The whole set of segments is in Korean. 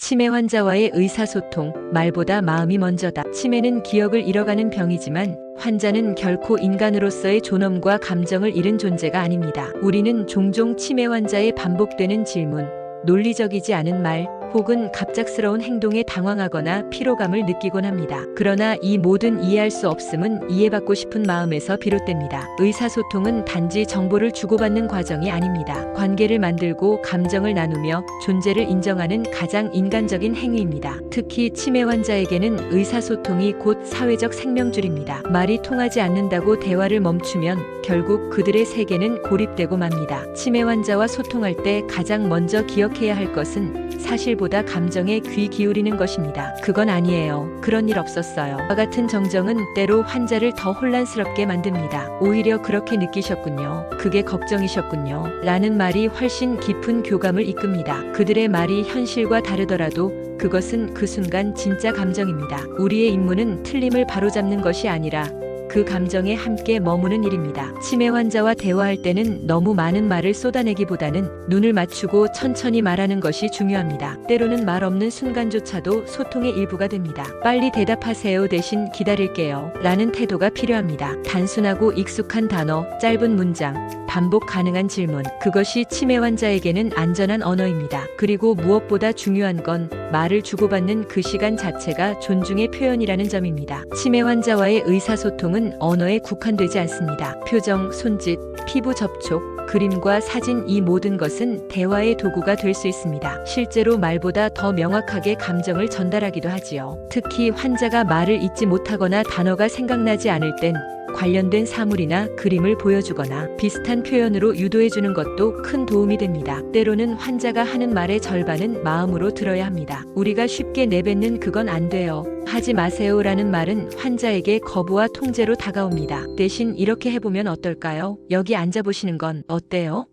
치매 환자와의 의사소통, 말보다 마음이 먼저다. 치매는 기억을 잃어가는 병이지만 환자는 결코 인간으로서의 존엄과 감정을 잃은 존재가 아닙니다. 우리는 종종 치매 환자의 반복되는 질문, 논리적이지 않은 말, 혹은 갑작스러운 행동에 당황하거나 피로감을 느끼곤 합니다. 그러나 이 모든 이해할 수 없음은 이해받고 싶은 마음에서 비롯됩니다. 의사소통은 단지 정보를 주고받는 과정이 아닙니다. 관계를 만들고 감정을 나누며 존재를 인정하는 가장 인간적인 행위입니다. 특히 치매 환자에게는 의사소통이 곧 사회적 생명줄입니다. 말이 통하지 않는다고 대화를 멈추면 결국 그들의 세계는 고립되고 맙니다. 치매 환자와 소통할 때 가장 먼저 기억해야 할 것은 사실보다 감정에 귀 기울이는 것입니다. 그건 아니에요. 그런 일 없었어요. 와 같은 정정은 때로 환자를 더 혼란스럽게 만듭니다. 오히려 그렇게 느끼셨군요. 그게 걱정이셨군요. 라는 말이 훨씬 깊은 교감을 이끕니다. 그들의 말이 현실과 다르더라도 그것은 그 순간 진짜 감정입니다. 우리의 임무는 틀림을 바로잡는 것이 아니라 그 감정에 함께 머무는 일입니다. 치매 환자와 대화할 때는 너무 많은 말을 쏟아내기보다는 눈을 맞추고 천천히 말하는 것이 중요합니다. 때로는 말 없는 순간조차도 소통의 일부가 됩니다. 빨리 대답하세요 대신 기다릴게요. 라는 태도가 필요합니다. 단순하고 익숙한 단어, 짧은 문장, 반복 가능한 질문. 그것이 치매 환자에게는 안전한 언어입니다. 그리고 무엇보다 중요한 건 말을 주고받는 그 시간 자체가 존중의 표현이라는 점입니다. 치매 환자와의 의사소통은 언어에 국한되지 않습니다. 표정, 손짓, 피부 접촉, 그림과 사진 이 모든 것은 대화의 도구가 될 수 있습니다. 실제로 말보다 더 명확하게 감정을 전달하기도 하지요. 특히 환자가 말을 잊지 못하거나 단어가 생각나지 않을 땐 관련된 사물이나 그림을 보여주거나 비슷한 표현으로 유도해주는 것도 큰 도움이 됩니다. 때로는 환자가 하는 말의 절반은 마음으로 들어야 합니다. 우리가 쉽게 내뱉는 그건 안 돼요. 하지 마세요 라는 말은 환자에게 거부와 통제로 다가옵니다. 대신 이렇게 해보면 어떨까요? 여기 앉아보시는 건 어때요?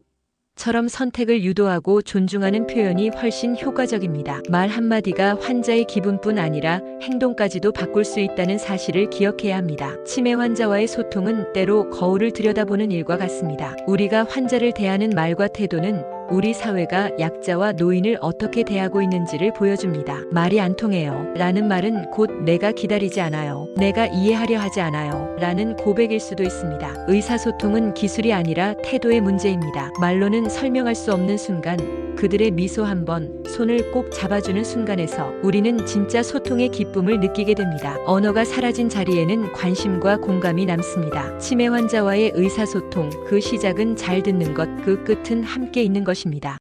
처럼 선택을 유도하고 존중하는 표현이 훨씬 효과적입니다. 말 한마디가 환자의 기분뿐 아니라 행동까지도 바꿀 수 있다는 사실을 기억해야 합니다. 치매 환자와의 소통은 때로 거울을 들여다보는 일과 같습니다. 우리가 환자를 대하는 말과 태도는 우리 사회가 약자와 노인을 어떻게 대하고 있는지를 보여줍니다. 말이 안 통해요. 라는 말은 곧 내가 기다리지 않아요. 내가 이해하려 하지 않아요. 라는 고백일 수도 있습니다. 의사소통은 기술이 아니라 태도의 문제입니다. 말로는 설명할 수 없는 순간, 그들의 미소 한 번, 손을 꼭 잡아주는 순간에서 우리는 진짜 소통의 기쁨을 느끼게 됩니다. 언어가 사라진 자리에는 관심과 공감이 남습니다. 치매 환자와의 의사소통, 그 시작은 잘 듣는 것, 그 끝은 함께 있는 것입니다.